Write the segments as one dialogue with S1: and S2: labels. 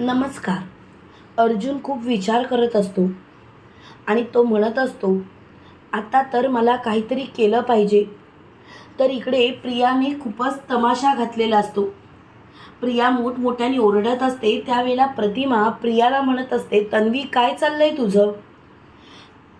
S1: नमस्कार. अर्जुन खूप विचार करत असतो आणि तो म्हणत असतो आता तर मला काहीतरी केलं पाहिजे. तर इकडे प्रियाने खूपच तमाशा घातलेला असतो. प्रिया मोठमोठ्याने ओरडत असते. त्यावेळेला प्रतिमा प्रियाला म्हणत असते तन्वी काय चाललंय तुझं?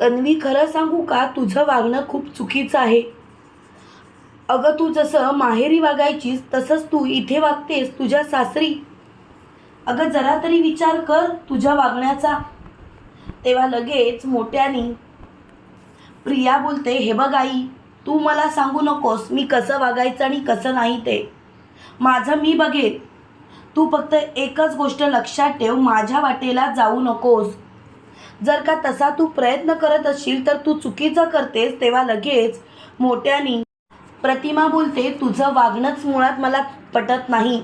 S1: तन्वी खरं सांगू का? तुझं वागणं खूप चुकीचं आहे. अगं तू जसं माहेरी वागायचीस तसंच तू इथे वागतेस तुझ्या सासरी अगं जरा तरी विचार कर तुझ्या वागण्याचा. तेव्हा लगेच मोठ्यानी प्रिया बोलते हे बघ आई तू मला सांगू नकोस मी कसं वागायचं आणि कसं नाही ते. माझं मी बघेन. तू फक्त एकच गोष्ट लक्षात ठेव माझ्या वाटेला जाऊ नकोस. जर का तसा तू प्रयत्न करत असशील तर तू चुकीचं करतेस. तेव्हा लगेच मोठ्यानी प्रतिमा बोलते तुझं वागणंच मुळात मला पटत नाही.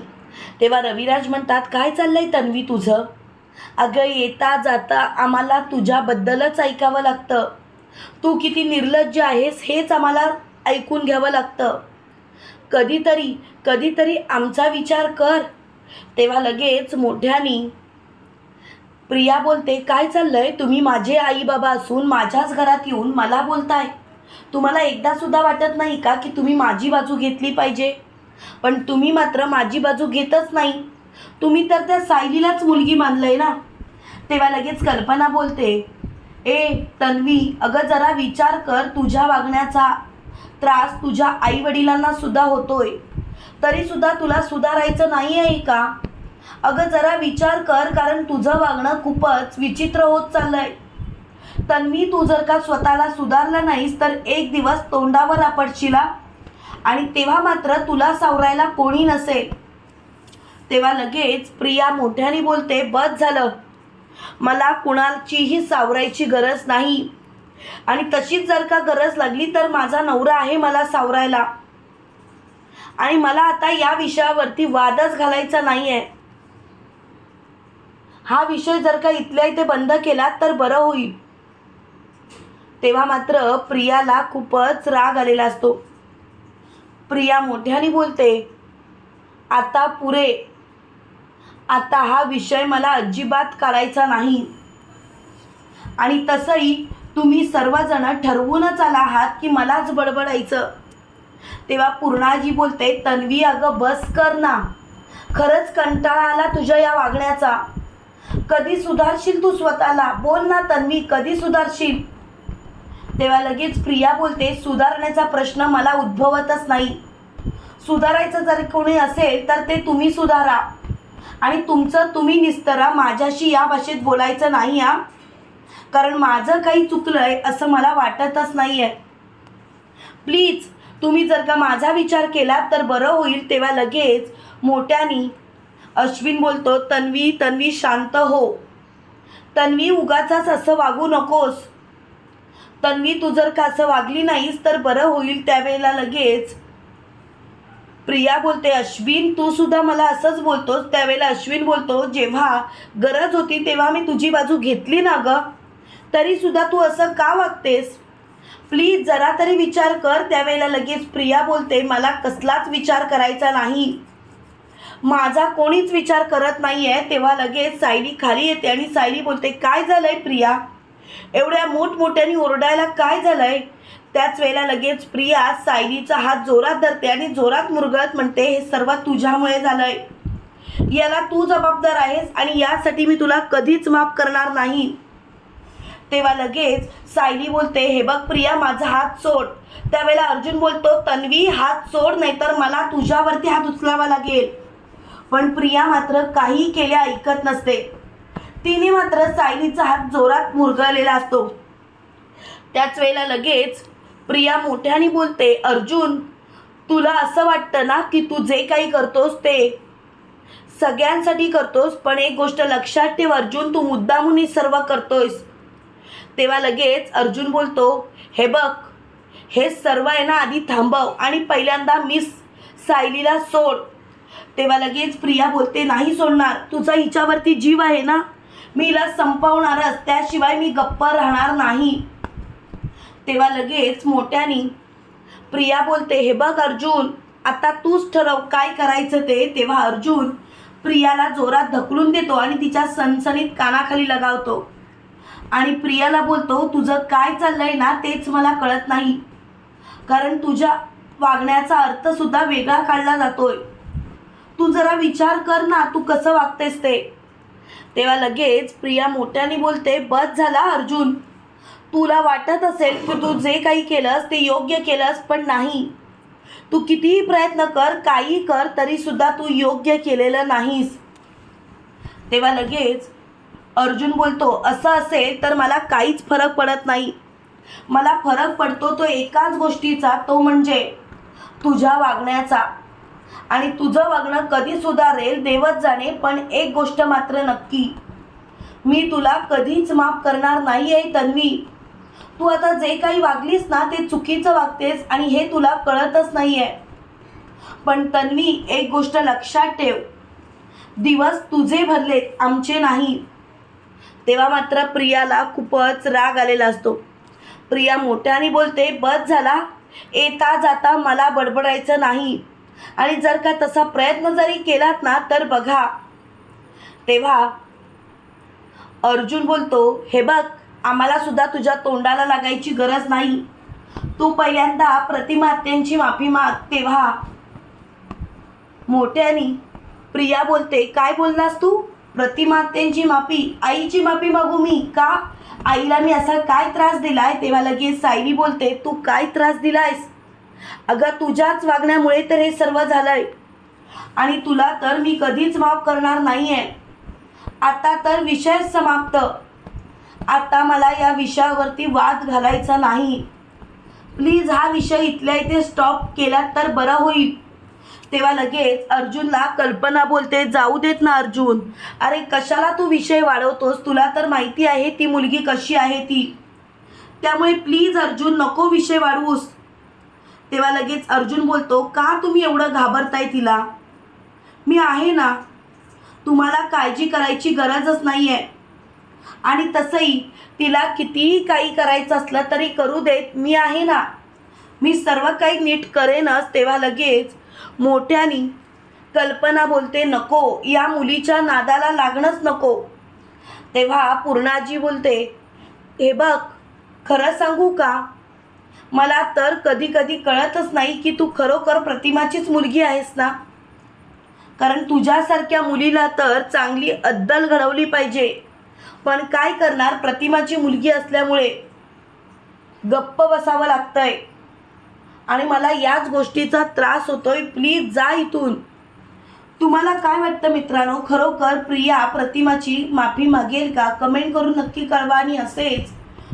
S1: तेव्हा रविराज म्हणतात काय चाललंय तन्वी तुझं? अगं येता जाता आम्हाला तुझ्याबद्दलच ऐकावं लागतं. तू किती निर्लज्ज आहेस हेच आम्हाला ऐकून घ्यावं लागतं. कधीतरी कधीतरी आमचा विचार कर. तेव्हा लगेच मोठ्यानी प्रिया बोलते काय चाललंय? तुम्ही माझे आई बाबा असून माझ्याच घरात येऊन मला बोलताय. तुम्हाला एकदा सुद्धा वाटत नाही का की तुम्ही माझी बाजू घेतली पाहिजे? पण तुम्ही मात्र माझी बाजू घेतच नाही. तुम्ही तर त्या सायलीलाच मुलगी मानलंय ना? तेव्हा लगेच कल्पना बोलते ए तन्वी अगं जरा विचार कर तुझ्या वागण्याचा. त्रास तुझ्या आई वडिलांना सुद्धा होतोय. तरी सुद्धा तुला सुधारायचं नाही आहे का? अगं जरा विचार कर कारण तुझं वागणं खूपच विचित्र होत चाललंय. तन्वी तू जर का स्वतःला सुधारला नाहीस तर एक दिवस तोंडावर आपटशिला. आणि तेव्हा मात्र तुला सावरायला कोणी नसेल. तेव्हा लगेच प्रिया मोठ्याने बोलते बस झालं. मला कुणाचीही सावरायची गरज नाही. आणि तशीच जर का गरज लागली तर माझा नवरा आहे मला सावरायला. आणि मला आता या विषयावरती वादच घालायचा नाही आहे हा विषय जर का इथल्या इथे बंद केला तर बरं होईल. तेव्हा मात्र प्रियाला खूपच राग आलेला असतो. प्रिया मोठ्याने बोलते आता पुरे. आता हा विषय मला अजिबात काढायचा नाही. आणि तसंही तुम्ही सर्वजण ठरवूनच आला आहात की मलाच बडबडायचं. तेव्हा पूर्णाजी बोलते तन्वी अगं बस कर ना. खरंच कंटाळा आला तुझ्या या वागण्याचा. कधी सुधारशील तू स्वतःला? बोल ना तन्वी कधी सुधारशील? तेव्हा लगेच प्रिया बोलते सुधारण्याचा प्रश्न मला उद्भवतच नाही. सुधारायचं जर कोणी असेल तर ते तुम्ही सुधारा. आणि तुमचं तुम्ही निस्तरा माझ्याशी या भाषेत बोलायचं नाही हा. कारण माझं काही चुकलंय असं मला वाटतच नाही आहे प्लीज तुम्ही जर का माझा विचार केला तर बरं होईल. तेव्हा लगेच मोठ्यानी अश्विन बोलतो तन्वी तन्वी शांत हो. तन्वी उगाचाच असं वागू नकोस. तन्वी तू जर का असं वागली नाहीस तर बरं होईल त्यावेळेला लगेच. प्रिया बोलते अश्विन तू सुद्धा मला असंच बोलतोस त्यावेळेला अश्विन बोलतो जेव्हा गरज होती तेव्हा मी तुझी बाजू घेतली ना ग. तरी सुद्धा तू असं का वागतेस? प्लीज जरा तरी विचार कर त्यावेळेला लगेच प्रिया बोलते मला कसलाच विचार करायचा नाही. माझा कोणीच विचार करत नाही आहे तेव्हा लगेच सायली खाली येते आणि सायली बोलते काय झालंय प्रिया? एवढ्या मोठमोठ्याने ओरडायला काय झालंय? त्याच वेळेला लगेच प्रिया सायलीचा हात जोरात धरते आणि जोरात मुरगळत म्हणते हे सर्व तुझ्यामुळे झालंय. याला तू जबाबदार आहेस आणि यासाठी मी तुला कधीच माफ करणार नाही. तेव्हा लगेच सायली बोलते हे बघ प्रिया माझा हात सोड. त्यावेळेला अर्जुन बोलतो तन्वी हात सोड नाहीतर मला तुझ्यावरती हात उचलावा लागेल. पण प्रिया मात्र काही केल्या ऐकत नसते. तिने मात्र सायलीचा हात जोरात मुरगळलेला असतो. त्याच वेळेला लगेच प्रिया मोठ्याने बोलते अर्जुन तुला असं वाटतं ना की तू जे काही करतोस ते सगळ्यांसाठी करतोस पण एक गोष्ट लक्षात ठेव अर्जुन तू मुद्दामून हे सर्व करतोयस. तेव्हा लगेच अर्जुन बोलतो हे बघ हे सर्व आहे ना आधी थांबव आणि पहिल्यांदा मिस सायलीला सोड. तेव्हा लगेच प्रिया बोलते नाही सोडणार तुझा हिच्यावरती जीव आहे ना मी हिला संपवणारच त्याशिवाय मी गप्प राहणार नाही. तेव्हा लगेच मोठ्यानी प्रिया बोलते हे बघ अर्जुन आता तूच ठरव काय करायचं ते. तेव्हा अर्जुन प्रियाला जोरात ढकलून देतो आणि तिच्या सणसणीत कानाखाली लगावतो. आणि प्रियाला बोलतो तुझं काय चाललंय ना तेच मला कळत नाही. कारण तुझ्या वागण्याचा अर्थसुद्धा वेगळा काढला जातोय. तू जरा विचार कर ना तू कसं वागतेस ते. तेव्हा लगेच प्रिया मोठ्याने बोलते बस झाला अर्जुन. तुला वाटत असेल की तू जे काही केलंस ते योग्य केलंस पण नाही. तू कितीही प्रयत्न कर काही कर तरी सुद्धा तू योग्य केलेलं नाहीस. तेव्हा लगेच अर्जुन बोलतो असं असेल तर मला काहीच फरक पडत नाही. मला फरक पडतो तो एकाच गोष्टीचा तो म्हणजे तुझ्या वागण्याचा. आणि तुझं वागणं कधी सुधारेल देवत जाणे पण एक गोष्ट मात्र नक्की. मी तुला कधीच माफ करणार नाही आहे तन्वी. तू आता जे काही वागलीस ना ते चुकीचं वागतेस आणि हे तुला कळतच नाही आहे पण तन्वी एक गोष्ट लक्षात ठेव. दिवस तुझे भरलेत आमचे नाही. तेव्हा मात्र प्रियाला खूपच राग आलेला असतो. प्रिया मोठ्याने बोलते बस झाला. येता जाता मला बडबडायचं नाही. आणि जर का तसा प्रयत्न जरी केलात ना तर बघा. तेव्हा अर्जुन बोलतो हे बघ आम्हाला सुद्धा तुझ्या तोंडाला लागायची गरज नाही. तू पहिल्यांदा प्रतिमात्यांची माफी माग तेव्हा. मोठ्यानी प्रिया बोलते काय बोललास तू? प्रतिमात्यांची माफी आईची माफी मागू मी का? आईला मी असा काय त्रास दिलाय? तेव्हा लगेच सायली बोलते तू काय त्रास दिलायस? अगं तुझ्याच वागण्यामुळे तर हे सर्व झालंय. आणि तुला तर मी कधीच माफ करणार नाहीये. आता तर विषय समाप्त. आता मला या विषयावरती वाद घालायचा नाही. प्लीज हा विषय इथल्या इथे स्टॉप केला तर बरं होईल. तेव्हा लगेच अर्जुनला कल्पना बोलते जाऊ देत ना अर्जुन. अरे कशाला तू विषय वाढवतोस? तुला तर माहिती आहे ती मुलगी कशी आहे ती. त्यामुळे प्लीज अर्जुन नको विषय वाढवूस. तेव्हा लगेच अर्जुन बोलतो का तुम्ही एवढं घाबरताय तिला? मी आहे ना. तुम्हाला काळजी करायची गरजच नाही आहे आणि तसंही तिला कितीही काही करायचं असलं तरी करू देत मी आहे ना. मी सर्व काही नीट करेनच. तेव्हा लगेच मोठ्यानी कल्पना बोलते नको या मुलीच्या नादाला लागणंच नको. तेव्हा पूर्णाजी बोलते हे बघ खरं सांगू का? मला तर कधी कधी कळतच नाही की तू खरोखर प्रतिमाचीच मुलगी आहेस ना? कारण तुझ्यासारख्या मुलीला तर चांगली अद्दल घडवली पाहिजे. पण काय करणार प्रतिमाची मुलगी असल्यामुळे? गप्प बसावं लागतंय. आणि मला याच गोष्टीचा त्रास होतोय. प्लीज जा इथून. तुम्हाला काय वाटतं मित्रांनो? खरोखर प्रिया प्रतिमाची माफी मागेल का? कमेंट करून नक्की कळवा आणि असेच.